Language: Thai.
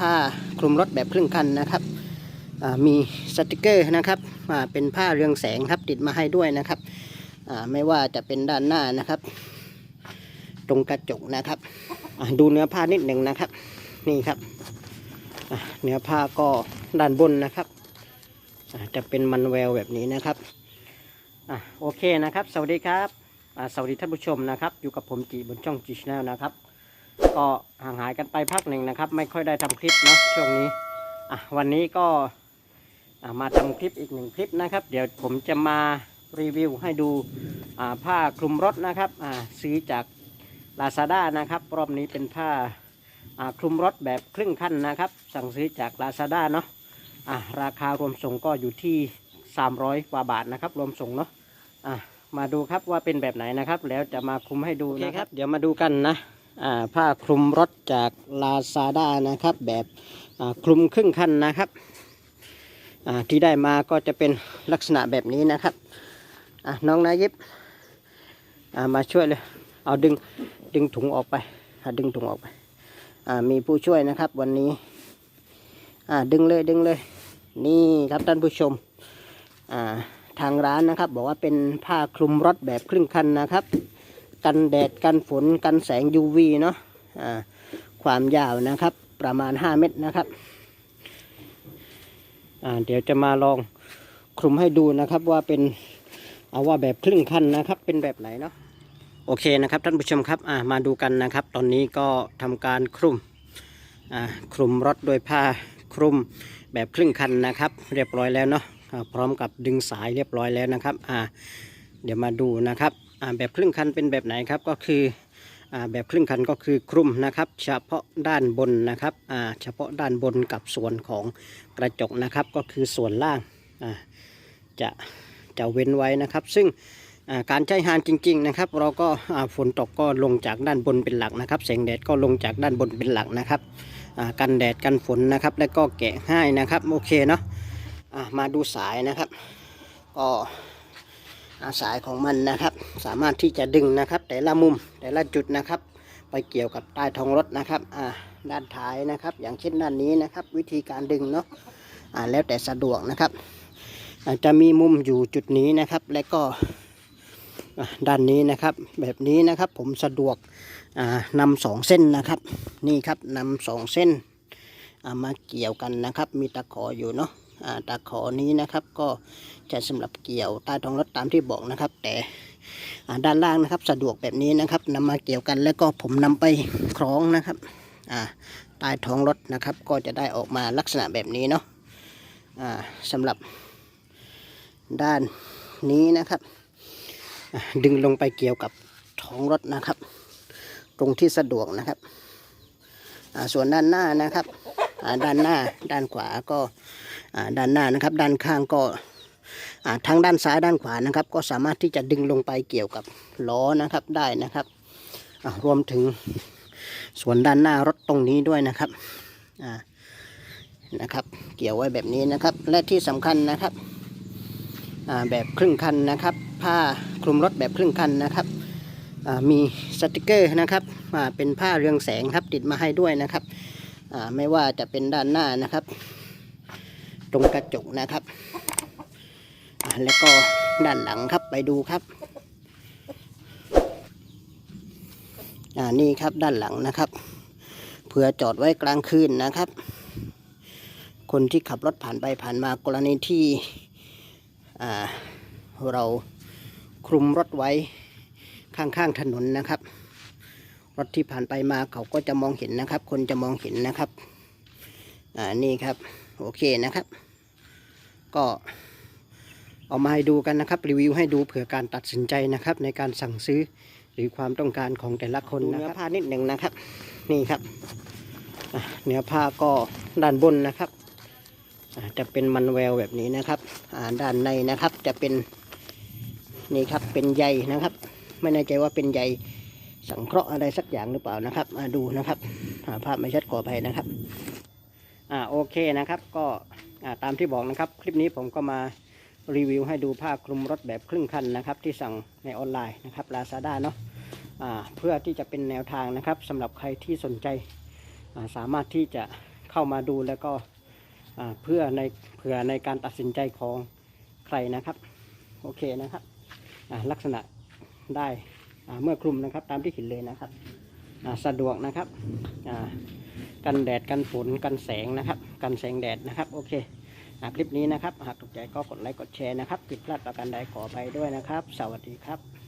ผ้าคลุมรถแบบครึ่งคันนะครับมีสติกเกอร์นะครับเป็นผ้าเรืองแสงครับติดมาให้ด้วยนะครับไม่ว่าจะเป็นด้านหน้านะครับ ตรงกระจกนะครับดูเนื้อผ้านิดหนึ่งนะครับ นี่ครับเนื้อผ้าก็ด้านบนนะครับจะเป็นมันแววแบบนี้นะครับอโอเคนะครับ สวัสดีครับสวัสดีท่านผู้ชมนะครับ อยู่กับผมจีบนช่องจีชแนลนะครับ ก็ห่างหายกันไปพักหนึ่งนะครับ ไม่ค่อยได้ทำคลิปเนาะช่วงนี้อะวันนี้ก็อะมาทำคลิปอีกหนึ่งคลิปนะครับ เดี๋ยวผมจะมารีวิวให้ดูอ่าผ้าคลุมรถนะครับอ่าซื้อจาก Lazada นะครับ รอบนี้เป็นผ้าอ่าคลุมรถแบบครึ่งขั้นนะครับ สั่งซื้อจาก Lazada เนาะอะราคารวมส่งก็อยู่ที่ 300 กว่าบาทนะครับ รวมส่งเนาะอะมาดูครับว่าเป็นแบบไหนนะครับ แล้วจะมาคลุมให้ดูนะครับ เดี๋ยวมาดูกันนะอ่า ผ้าคลุมรถจาก Lazada นะครับ แบบคลุมครึ่งคันนะครับที่ได้มาก็จะเป็นลักษณะแบบนี้นะครับน้องนายิบมาช่วยเลย เอาดึงดึงถุงออกไปดึงถุงออกไปมีผู้ช่วยนะครับวันนี้ดึงเลยดึงเลย นี่ครับท่านผู้ชมทางร้านนะครับ บอกว่าเป็นผ้าคลุมรถแบบครึ่งคันนะครับ กันแดดกันฝนกันแสง UV เนาะะความยาวนะครับ ประมาณ 5 เมตรนะครับอ่าเดี๋ยวจะมาลองคลุมให้ดูนะครับว่าเป็นเอาว่าแบบครึ่งคันนะครับ เป็นแบบไหนเนาะโอเคนะครับท่านผู้ชมครับอ่ามาดูกันนะครับ ตอนนี้ก็ทำการคลุมอ่าคลุมรถโดยผ้าคลุมแบบครึ่งคันนะครับ เรียบร้อยแล้วเนาะอ่าพร้อมกับดึงสายเรียบร้อยแล้วนะครับอ่าเดี๋ยวมาดูนะครับ แบบครึ่งคันเป็นแบบไหนครับก็คือแบบครึ่งคันก็คือคลุมนะครับ เฉพาะด้านบนนะครับเฉพาะด้านบนกับส่วนของกระจกนะครับก็คือส่วนล่างจะจะเว้นไว้นะครับ ซึ่งการใช้งานจริง ๆนะครับ เราก็ฝนตกก็ลงจากด้านบนเป็นหลักนะครับแสงแดดก็ลงจากด้านบนเป็นหลักนะครับกันแดดกันฝนนะครับ และก็แกะง่ายนะครับโอเคเนาะมาดูสายนะครับก็ อาสายของมันนะครับ สามารถที่จะดึงนะครับ แต่ละมุมแต่ละจุดนะครับ ไปเกี่ยวกับใต้ท้องรถนะครับอ่าด้านท้ายนะครับ อย่างเช่นด้านนี้นะครับ วิธีการดึงเนาะอ่าแล้วแต่สะดวกนะครับอาจจะมีมุมอยู่จุดนี้นะครับ และก็ด้านนี้นะครับ แบบนี้นะครับผมสะดวกอ่านำสองเส้นนะครับ นี่ครับนำสองเส้นมาเกี่ยวกันนะครับ มีตะขออยู่เนาะ อ่าขอนี้นะครับ ก็จะสำหรับเกี่ยวใต้ท้องรถตามที่บอกนะครับ แต่ด้านล่างนะครับ สะดวกแบบนี้นะครับนำมาเกี่ยวกันแล้วก็ผมนำไปคล้องนะครับใต้ท้องรถนะครับ ก็จะได้ออกมาลักษณะแบบนี้เนาะอ่าสำหรับด้านนี้นะครับ ดึงลงไปเกี่ยวกับท้องรถนะครับ ตรงที่สะดวกนะครับส่วนด้านหน้านะครับด้านหน้าด้านขวาก็ ด้านหน้านะครับ ด้านข้างก็ทั้งด้านซ้ายด้านขวานะครับ ก็สามารถที่จะดึงลงไปเกี่ยวกับล้อนะครับได้นะครับรวมถึงส่วนด้านหน้ารถตรงนี้ด้วยนะครับนะครับ เกี่ยวไว้แบบนี้นะครับ และที่สำคัญนะครับแบบครึ่งคันนะครับ ผ้าคลุมรถแบบครึ่งคันนะครับมีสติกเกอร์นะครับเป็นผ้าเรืองแสงครับติดมาให้ด้วยนะครับไม่ว่าจะเป็นด้านหน้านะครับ รงกระจกนะครับ แล้วก็ด้านหลังครับไปดูครับอ่านี่ครับด้านหลังนะครับ เผื่อจอดไว้กลางคืนนะครับ คนที่ขับรถผ่านไปผ่านมากรณีที่อ่าเราคลุมรถไว้ข้างๆถนนนะครับ รถที่ผ่านไปมาเขาก็จะมองเห็นนะครับ คนจะมองเห็นนะครับ อ่านี่ครับ โอเคนะครับ ก็เอามาให้ดูกันนะครับ รีวิวให้ดูเผื่อการตัดสินใจนะครับ ในการสั่งซื้อหรือความต้องการของแต่ละคนนะครับเนื้อผ้านิดหนึ่งนะครับ นี่ครับเนื้อผ้าก็ด้านบนนะครับจะเป็นมันแววแบบนี้นะครับด้านในนะครับจะเป็นนี่ครับเป็นใยนะครับ ไม่แน่ใจว่าเป็นใยสังเคราะห์อะไรสักอย่างหรือเปล่านะครับมาดูนะครับภาพไม่ชัดขออภัยนะครับอ่าโอเคนะครับก็ ตามที่บอกนะครับ คลิปนี้ผมก็มารีวิวให้ดูผ้าคลุมรถแบบครึ่งคันนะครับ ที่สั่งในออนไลน์นะครับ Lazada เนาะเพื่อที่จะเป็นแนวทางนะครับสำหรับใครที่สนใจสามารถที่จะเข้ามาดูแล้วก็เพื่อในเผื่อในการตัดสินใจของใครนะครับโอเคนะครับลักษณะได้เมื่อคลุมนะครับตามที่เห็นเลยนะครับสะดวกนะครับ กันแดดกันฝนกันแสงนะครับ กันแสงแดดนะครับ โอเคคลิปนี้นะครับ หากถูกใจก็กดไลค์กดแชร์นะครับ ผิดพลาดประการใดขอไปด้วยนะครับ สวัสดีครับ